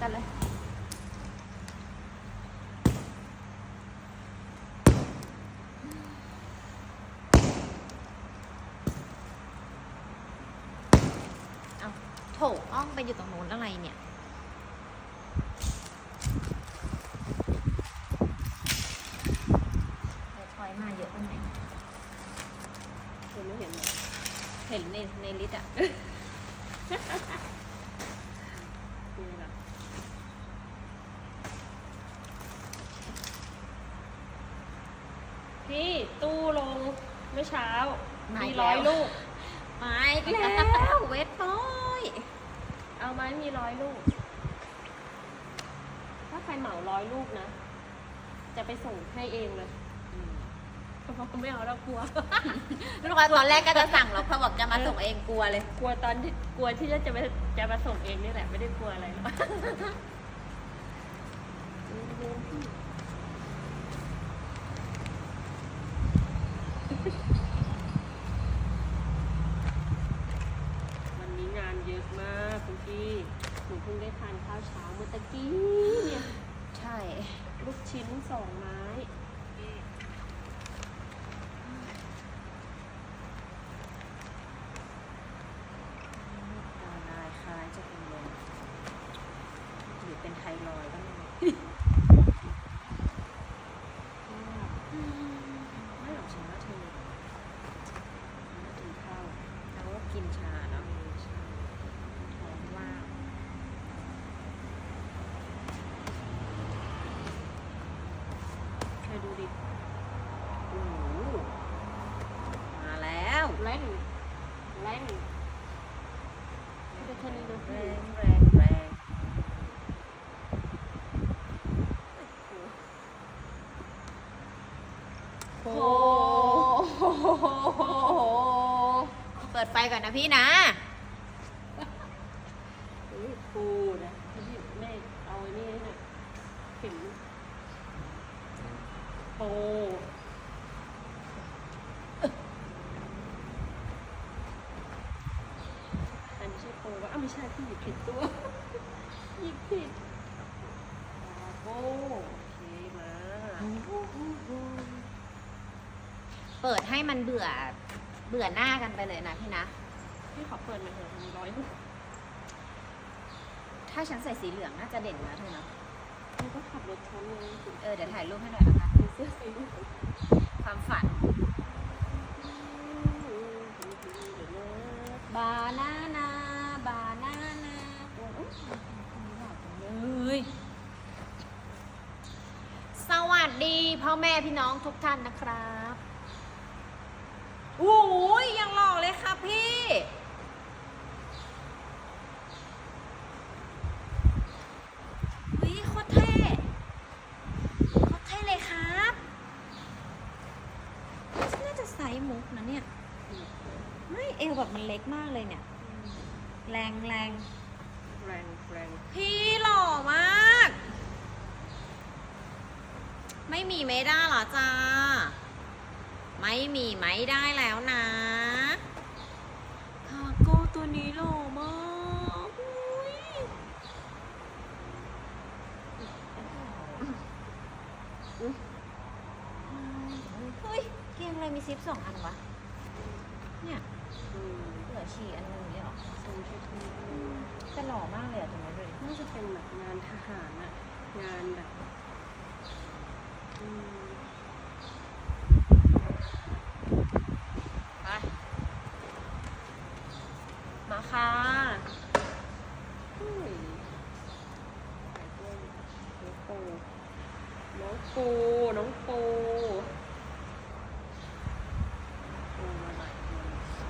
กันเลย เอาโถอ้องไปอยู่ตรงนู้นอะไรเนี่ย เดี๋ยวทอยมาเยอะตรงไหน คุณไม่เห็นเหรอ เห็นในในลิสต์อะ นี่แหละ พี่ตู้ลงเมื่อเช้ามามีอีกร้อยแล้วลูกมาอีกแล้ว เวทน้อยเอาไหมมีร้อยลูก ถ้าใครเหมาร้อยลูกนะ จะไปส่งให้เองเลยเพราะไม่เอาแล้วกลัว ลูกค้าตอนแรกก็จะสั่งหรอกเขาบอกจะมาส่งเองกลัวเลย กลัวตอนที่กลัวที่จะจะไปจะมาส่งเองนี่แหละไม่ได้กลัวอะไรหรอกวันนี้งานเยอะมากคุณพี่หนูเพิ่งได้ทานข้าวเช้าเมื่อตะกี้เนี่ย ใช่ ลูกชิ้นสองไม้ ตาลายคล้ายจะเป็นลมหรือเป็นไทรอยด์ก็ไม่รู้ ไม่หรอกฉันว่าเธอไม่กินข้าว เราก็กินชาเนาะท้องว่าง ใคร ดูดิโอ้โหมาแล้วแรงแรงไม่ได้แค่นี้นะแรพี่งแรงแรงโอ้โหเปิดไฟก่อนนะพี่นะ โอ้ยปูนะพี่แม่เอาไอ้นี่ให้หน่อยเข็ม โปอันไม่ใช่โปว่าอ้าวไม่ใช่พี่หยิบผิดตัวหยิบผิดอ่าโปโอเคมา เปิดให้มันเบื่อ เบื่อหน้ากันไปเลยนะพี่นะ พี่ขอเปิดมาเถอะมีร้อยลูกถ้าฉันใส่สีเหลืองน่าจะเด่นนะเธอเนาะมันก็ขับรถชนไงคุณเออเดี๋ยวถ่ายรูปให้หน่อยนะคะ เสื้อสีความฝัน บานานาบานานาโอ้ยเลยสวัสดีพ่อแม่พี่น้องทุกท่านนะครับโอ้ยยังหล่อเลยครับพี่วิโคตรเท่โคตรเท่เลยครับน่าจะไซส์มุกนะเนี่ย ไม่เอวแบบมันเล็กมากเลยเนี่ย แรงแรงแรงแรงพี่หล่อมาก ไม่มีไม่ได้เหรอจ้า ไม่มีไม่ได้แล้วนะคาโก้ตัวนี้หล่อมากอุ๊ยเฮ้ย เกมอะไรมีซิปสองอันวะ เนี่ยอืมเหลือฉี่อันหนึงเนี่ย เหรอทรงชุดนี้แต่หล่อมากเลยอะตรงนี้นเลยน่าจะเป็นแบบงานทหารอะงานแบบอืม ไป มาค่ะอุ้ยถ่ายด้วยน้องปูน้องปูน้องปูปูมาหลายคน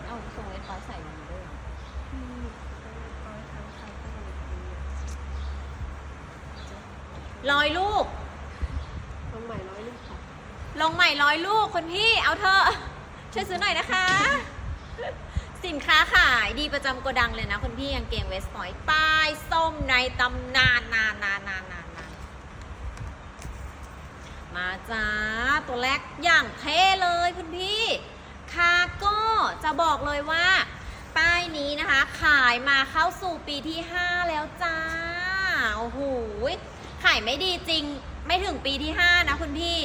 เอาทรงเอสฟ้าใส่ลงมาด้วยเหรอ อืมเอาไว้ทั้งใครก็เลยดี ร้อยลูก ต้องใหม่ร้อยลูกค่ะ ล งใหม่ร้อยลูกคุณพี่เอาเถอะช่วยซื้อหน่อยนะคะ สินค้าขายดีประจำโกดังเลยนะคุณพี่กางเกงเวสต์พอยต์ป้ายส้มในตำนานนานนานนานนานานมาจ้าตัวแรกอย่างเท่เลยคุณพี่คาโก้จะบอกเลยว่า ป้ายนี้นะคะ ขายมาเข้าสู่ปีที่ 5 แล้วจ้าโอ้โหขายไม่ดีจริงไม่ถึงปีที่ 5 นะคุณพี่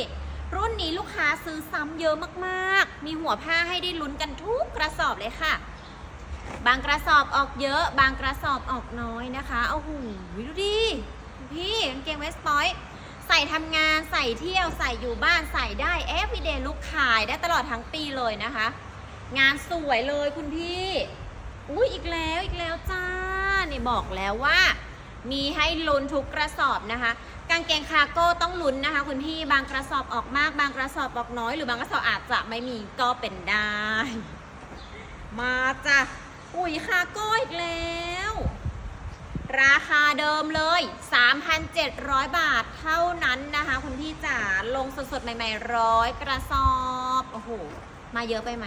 รุ่นนี้ลูกค้าซื้อซ้ำเยอะมากๆ มีหัวผ้าให้ได้ลุ้นกันทุกกระสอบเลยค่ะ บางกระสอบออกเยอะ บางกระสอบออกน้อยนะคะโอ้โหดูดิคุณพี่กางเกงเวสต์พอยต์ใส่ทำงานใส่เที่ยวใส่อยู่บ้านใส่ได้ everyday ลุกขายได้ตลอดทั้งปีเลยนะคะ งานสวยเลยคุณพี่อุ้ยอีกแล้วอีกแล้วจ้า นี่บอกแล้วว่า มีให้ลุ้นทุกกระสอบนะคะ กางเกงคาร์โก้ต้องลุ้นนะคะคุณพี่บางกระสอบออกมาก บางกระสอบออกน้อย หรือบางกระสอบอาจจะไม่มีก็เป็นได้ มาจ้ะอุ้ยคาร์โก้อีกแล้ว ราคาเดิมเลย 3,700 บาทเท่านั้นนะคะคุณพี่จ๋าลงสดๆ ใหม่ๆร้อยกระสอบโอ้โหมาเยอะไปไหม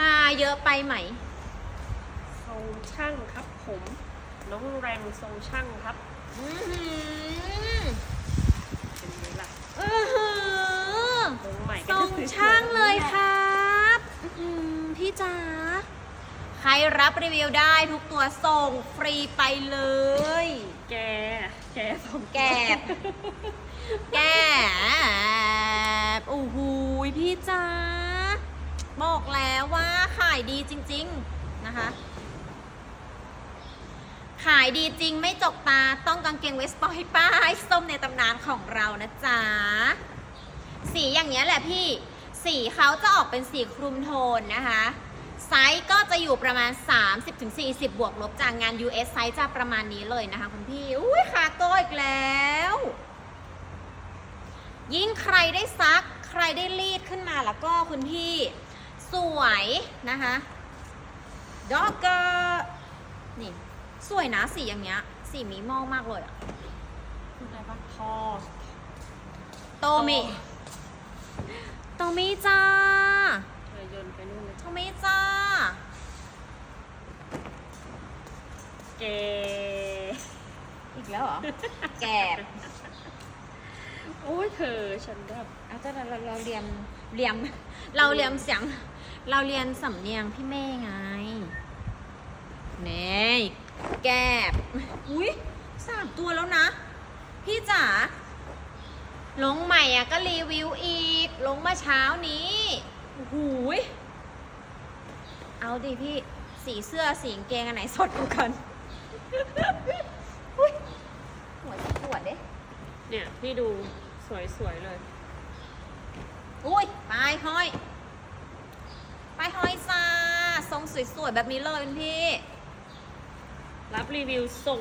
มาเยอะไปไหมทรงช่างครับผม น้องแรงทรงช่างครับอื้อหือเป็นไงล่ะอื้อหือทรงใหม่ทก็รงจะสวยๆช่างเลยครับอื้อหือพี่จ๋าใครรับรีวิวได้ทุกตัวส่งฟรีไปเลย แก แกทรงแกบ แกบโอ้โหพี่จ๋าบอกแล้วว่าขายดีจริง ๆ นะคะ ขายดีจริงไม่จกตาต้องกางเกงเวสปอยป้ายส้มในตำนานของเรานะจ๊ะ สีอย่างเงี้ยแหละพี่ สีเขาจะออกเป็นสีคลุมโทนนะคะ ไซส์ก็จะอยู่ประมาณ 30-40 บวกลบจากงาน US ไซส์จะประมาณนี้เลยนะคะคุณพี่ อุ้ยคาโก้อีกแล้ว ยิ่งใครได้ซัก ใครได้รีดขึ้นมาแล้วก็คุณพี่ สวยนะคะดอกเกอร์นี่ สวยนะสีอย่างเงี้ย สีมีมองมากเลยอะคืออะไรปะทอโตมิโตมิจ้าเธอโยนไปนู่นเลยโตมิจ้าแกอีกแล้วเหรอ แกบโอ้ยเธอฉันแบบเอาแต่เราเราเราเรียนเรียมเราเรียนเสียง เราเรียนสำเนียงพี่เม่ไงเน่ แกบ อุ้ยสามตัวแล้วนะ พี่จ๋าลงใหม่อะก็รีวิวอีก ลงเมื่อเช้านี้โอ้โหูยเอาดิพี่ สีเสื้อสีกางเกงอันไหนสดกว่ากันอุ๊ยหัวจะปวดเด้เนี่ยพี่ดูสวยๆเลย อุ้ยปลายห้อยปลายห้อยจ้าทรงสวยๆแบบนี้เลยคุณพี่ รับรีวิวส่ง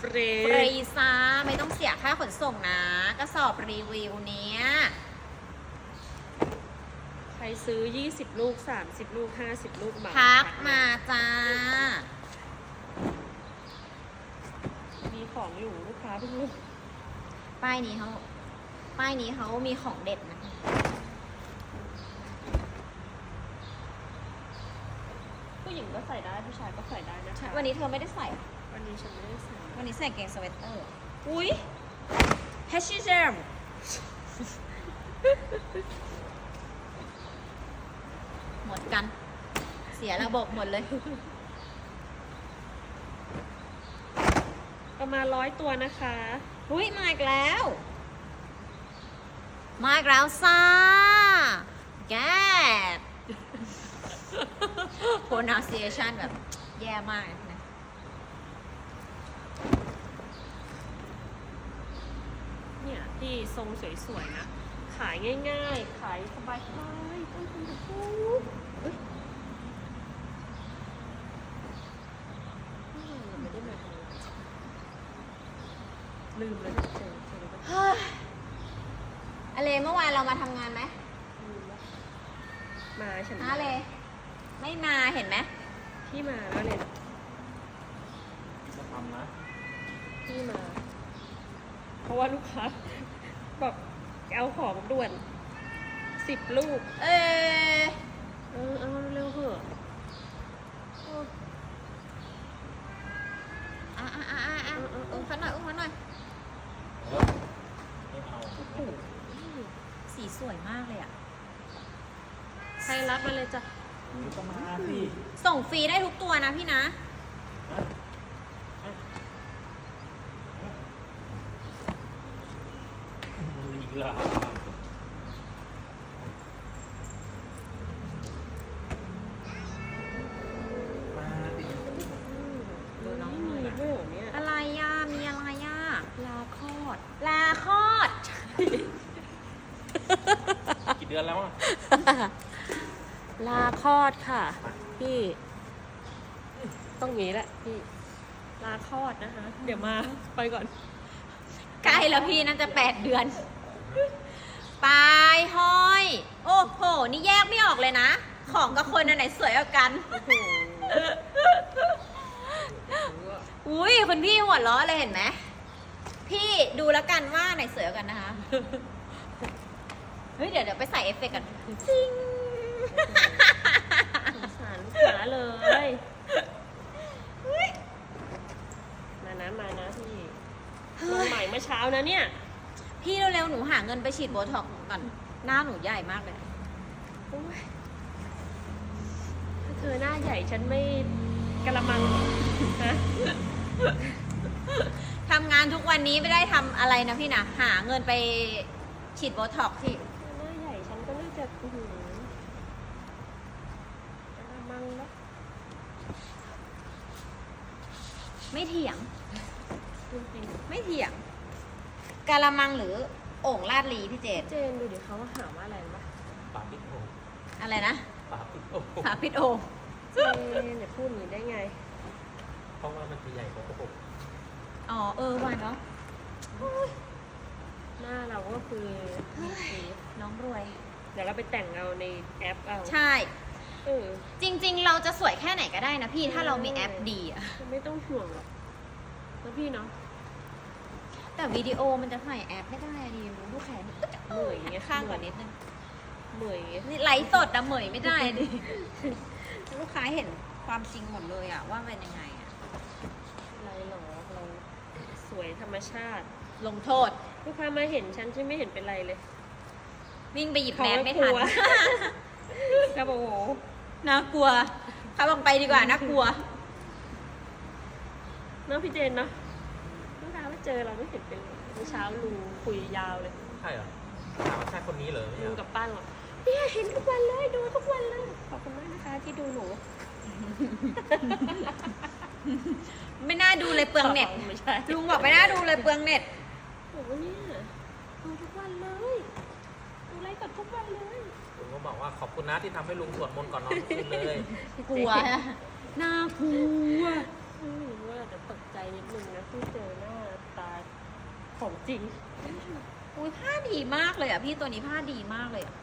ฟรีฟรีซ่าไม่ต้องเสียค่าขนส่งนะกระสอบรีวิวเนี้ยใครซื้อ 20 ลูก 30 ลูก 50 ลูกเหมาพักมาจ้า มีของอยู่ลูกค้าเพิ่งรู้ป้ายนี้เขาป้ายนี้เขามีของเด็ดนะ ผู้หญิงก็ใส่ได้ผู้ชายก็ใส่ได้นะคะวันนี้เธอไม่ได้ใส่ วันนี้ฉันไม่ได้ใส่วันนี้ใส่เกงสเวตเตอร์ อุ้ยแฮชชี่เจมหมดกัน เสียระบบหมดเลย ประมาณร้อยตัวนะคะอุ้ยมาอีกแล้ว มาอีกแล้วซ่าแก pronunciation แบบแย่มากนะเนี่ยที่ทรงสวยๆนะ ขายง่ายๆ ขายสบายๆต้นทุนถูกๆเอ้ยอืมไม่ได้มาทำงานลืมเลยเจอเจอแล้วเฮ้ยอเลเมื่อวานเรามาทำงานไหมลืมแล้วมาฉันฮะเล ไม่มาเห็นไหมพี่มาแล้วเลยจะทำนะพี่มา เพราะว่าลูกค้าบอกเอาของด่วนสิบลูก เออเออเอาเร็วๆเถอะอะอะอะอะอะอุ้มเขาหน่อยอุ้มเขาหน่อยเออไม่เอาโอ้โหสีสวยมากเลยอะใครรับมาเลยจ้ะหรือ ส่งฟรีได้ทุกตัวนะพี่นะอะไรย่ามีอะไรย่าลาคอด ลาคอด กี่เดือนแล้วอะ ลาคลอดค่ะ พี่ ต้องงี้แหละพี่ ลาคลอดนะคะ เดี๋ยวมาไปก่อน ใกล้แล้วพี่น่าจะแปดเดือน ปลายห้อย โอ้โห นี่แยกไม่ออกเลยนะ ของกับคนอันไหนสวยกว่ากัน อุ้ยคุณพี่หัวล้อเลยเห็นไหม พี่ดูแล้วกันว่าไหนสวยกว่ากันนะคะ เฮ้ย เดี๋ยวเดี๋ยวไปใส่เอฟเฟกต์กันจริง สงสารลูกค้าเลยมานะมานะพี่ลงใหม่เมื่อเช้านะเนี่ย พี่เร็วๆหนูหาเงินไปฉีดโบท็อกซ์ก่อนหน้าหนูใหญ่มากเลยโอ๊ยถ้าเธอหน้าใหญ่ฉันไม่กระมังเหรอฮะทำงานทุกวันนี้ไม่ได้ทำอะไรนะพี่นะหาเงินไปฉีดโบท็อกซ์ที่หน้าใหญ่ฉันก็น่าจะอื้อหือกระมังแล้ว ไม่เถียง จริง ไม่เถียง กะละมังหรือโอ่งลาดลีพี่เจนๆเจนดูเดี๋ยวเขาหาว่าอะไรรู้ปะปากปิดโอ่งอะไรนะปากปิดโอ่งหาพิษโอ่งเจนอย่าพูดอย่างนี้ได้ไง เพราะว่ามันจะใหญ่กว่าโอ่งอ๋อเออวันเนาะหน้าเราก็คือมีสีน้องรวย เดี๋ยวเราไปแต่งเอาในแอปเอาใช่ เออจริง ๆ เราจะสวยแค่ไหนก็ได้นะพี่ถ้าเรามีแอปดีอะไม่ต้องห่วงหรอกแล้วพี่เนาะ แต่วิดีโอมันจะใส่แอปไม่ได้อะดีรู้ลูกแขนก็จะเหนื่อยอย่างเงี้ยข้างกว่านิดนึงเหนื่อยอย่างเงี้ยนี่ไลฟ์สดอะเหมยไม่ได้ดิ ลูกค้าเห็นความจริงหมดเลยอะว่าเป็นยังไงอะอะไรหรอเราสวยธรรมชาติ ลงโทษ ลูกค้ามาเห็นฉันฉันไม่เห็นเป็นไรเลย วิ่งไปหยิบเขาแมสก็ไม่กลัทันวก็บอกโอ้โหน่ากลัวเขาลงไปดีกว่าน่ากลัว เน้องพี่เจนเนาะลูกค้ามา เจอเราไม่เห็นเป็นไรเมื่อเช้าลุงคุยยาวเลยใช่เหรอถามว่าใช่คนนี้เหรอไม่ลุงใช่กับป้าบอกเนี่ยเห็นทุกวันเลยดูทุกวันเลยขอบคุณมากนะคะ ที่ดูหนูไม่น่าดูเลยเปลืองเน็ตไม่ใช่ลุงบอกไม่น่าดูเลยเปลืองเน็ตบอกว่าเนี่ยดูทุกวันเลยดูไลฟ์สดทุกวันเลยลุงก็บอกว่าขอบคุณนะที่ทำให้ลุงสวดมนต์ก่อนนอนทุกคืนเลยกลัวน่ากลัวไม่รู้ว่าจะตกใจนิดนึงนะที่เจอหน้าตา ของจริง อุ้ยผ้าดีมากเลยอะพี่ตัวนี้ผ้าดีมากเลยอะ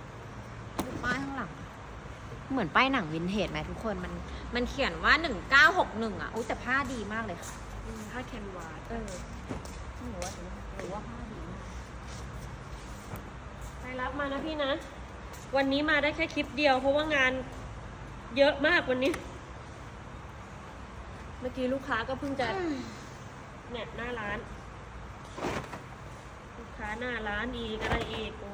ดูป้ายข้างหลัง เหมือนป้ายหนังวินเทจไหมทุกคนมันมันเขียนว่า1961อะอุ้ยแต่ผ้าดีมากเลยค่ะอืมผ้าแคนวาสเออหนูว่าหนูว่าผ้าดีมากไปรับมานะพี่นะ วันนี้มาได้แค่คลิปเดียว เพราะว่างานเยอะมากวันนี้ เมื่อกี้ลูกค้าก็เพิ่งจะเนี่ยหน้าร้านลูก ค้าหน้าร้านอีกอะไรอีกโอ้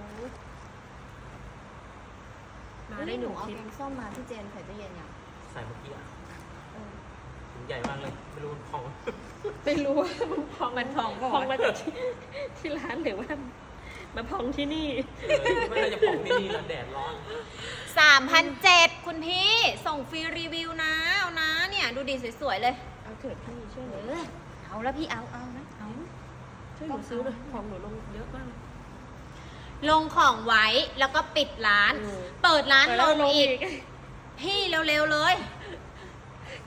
มาได้หนึ่งเอาคลิปแกงส้มมาพี่เจนใส่ตู้เย็นยังใส่เมื่อกี้อะถุงใหญ่มากเลยไม่รู้มันพองไม่รู้ว่ามันพองมันพองพองมาจากที่ที่ร้านหรือว่ามาพองที่นี่เออไม่น่าจะพองที่นี่แล้วแดดร้อนสามพันเจ็ดคุณพี่ส่งฟรีรีวิวนะ เอานะเนี่ย ดูดีสวยๆเลย เอาเถิดพี่ช่วยหเอนูอเอาแล้วพี่เอาเอานะเอา ช่วยหนูซื้อหน่อยของหนูลงเยอะมาก ลงของไว้แล้วก็ปิดร้าน อืม เปิดร้านเปิดลแล้วงอีกกพี่เร็วๆเลย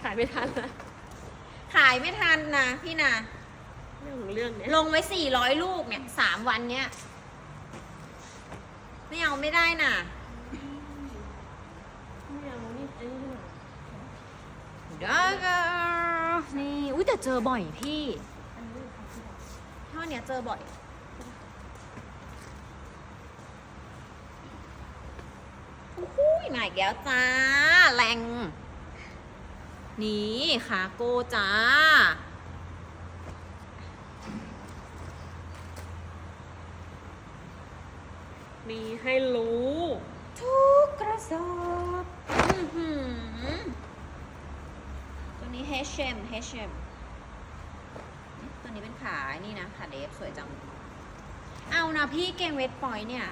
ขายไม่ทันละขายไม่ทันนะพี่นะเรื่องของเรื่องเนี่ยลงไว้ 400 ลูกเนี่ยสามวันเนี้ยไม่เอาไม่ได้น่ะ ไม่เอานี่ไอ้นี่หน่อยได้ก็นี่อุ้ยแต่เจอบ่อยพี่ อันนี้ค่ะพี่ดอก ท่อ เนี้ยเจอบ่อยโอ้โหมาอีกแล้วจ้า แรง นี่คาโก้จ้า มีให้รู้ ทุกกระสอบอื้อหือตัวนี้ H&M H&M ตัวนี้เป็น ขาไอ้นี่นะขาเดฟสวยจัง เอานะพี่เกงเวทปอยเนี่ย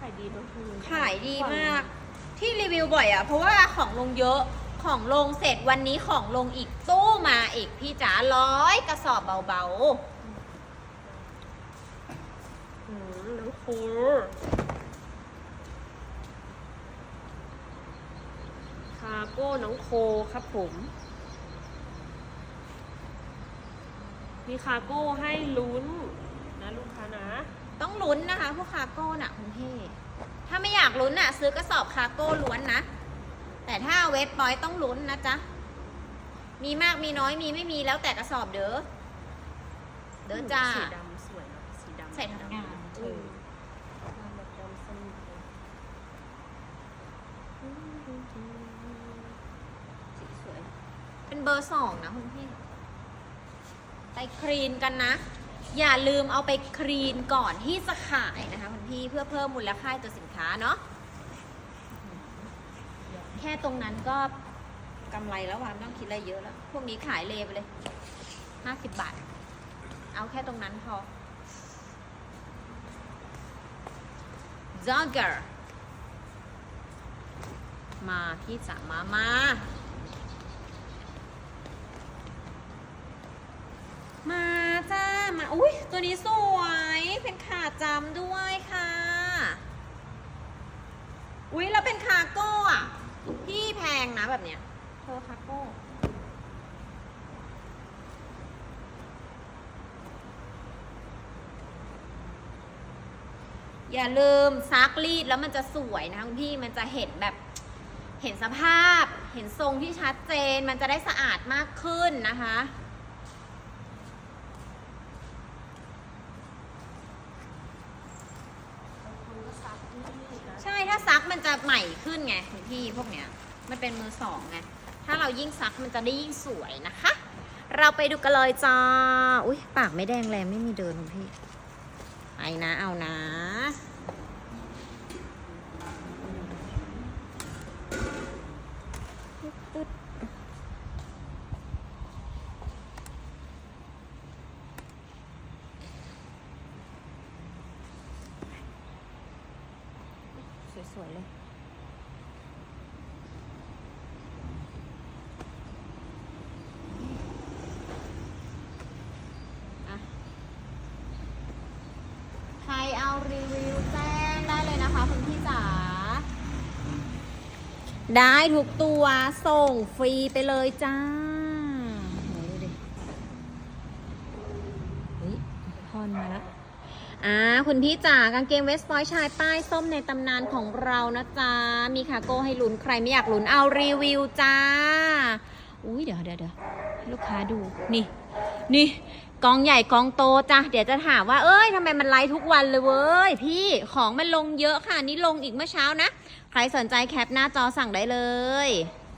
ขายดีเนอะช่วงนี้ขายดีมาก ที่รีวิวบ่อยอะเพราะว่าของลงเยอะของลงเสร็จวันนี้ของลงอีกตู้มาอีกพี่จ๋าร้อยกระสอบเบาอืมน้องโคคาโก้น้องโคครับผม มีคาโก้ให้ลุ้นนะลูกค้านะๆต้องลุ้นนะคะ พวกคาโก้น่ะคุณพี่ถ้าไม่อยากลุ้นน่ะ ซื้อกระสอบคาโก้ล้วนนะ แต่ถ้าเวทปอยต้องลุ้นนะจ๊ะ มีมากมีน้อยมีไม่มีแล้วแต่กระสอบเด้อ เด้อจ้า สีดำสวยเนอะสีดำใส่ทำงาน เออดำแบบดำสนิทเลยสีสวย เป็นเบอร์สองนะคุณพี่ ไปคลีนกันนะ อย่าลืมเอาไปคลีนก่อนที่จะขายนะคะคุณพี่เพื่อเพิ่มมูลค่าตัวสินค้าเนาะแค่ตรงนั้นก็กำไรแล้วว่ะไม่ต้องคิดอะไรเยอะแล้ว พวกนี้ขายเลไปเลยห้าสิบบาท เอาแค่ตรงนั้นพอ Jogger มาพี่จ๋ามา มาจ้า มา อุ้ยตัวนี้สวย เป็นขาจำด้วยค่ะ อุ้ยแล้วเป็นคาร์โก้อะพี่แพงนะแบบเนี้ย เธอคาร์โก้ อย่าลืมซักรีดแล้วมันจะสวยนะคะคุณพี่ มันจะเห็นแบบเห็นสภาพ เห็นทรงที่ชัดเจน มันจะได้สะอาดมากขึ้นนะคะ ใช่ถ้าซักมันจะใหม่ขึ้นไงคุณพี่พวกเนี้ย มันเป็นมือสองไง ถ้าเรายิ่งซักมันจะได้ยิ่งสวยนะคะ เราไปดูกันเลยจ้า อุ้ยปากไม่แดงแรงไม่มีเดินคุณพี่ไอนะเอานะ ตึ๊ดสวย ๆ เลย อะ ใครเอารีวิวแจ้งได้เลยนะคะคุณพี่จ๋า ได้ทุกตัวส่งฟรีไปเลยจ้าดูดิพอนมาแล้วอ่าคุณพี่จ๋ากางเกงเวสต์พอยต์ชายป้ายส้มในตำนานของเรานะจ๊ะ มีคาโก้ให้ลุ้นใครไม่อยากลุ้นเอารีวิวจ้า อุ้ยเดี๋ยวเดี๋ยวเดี๋ยวให้ลูกค้าดู นี่ นี่ กองใหญ่กองโตจ้ะ เดี๋ยวจะถามว่าเอ้ยทำไมมันไลฟ์ทุกวันเลยเว้ย พี่ของมันลงเยอะค่ะ นี่ลงอีกเมื่อเช้านะ ใครสนใจแคปหน้าจอสั่งได้เลย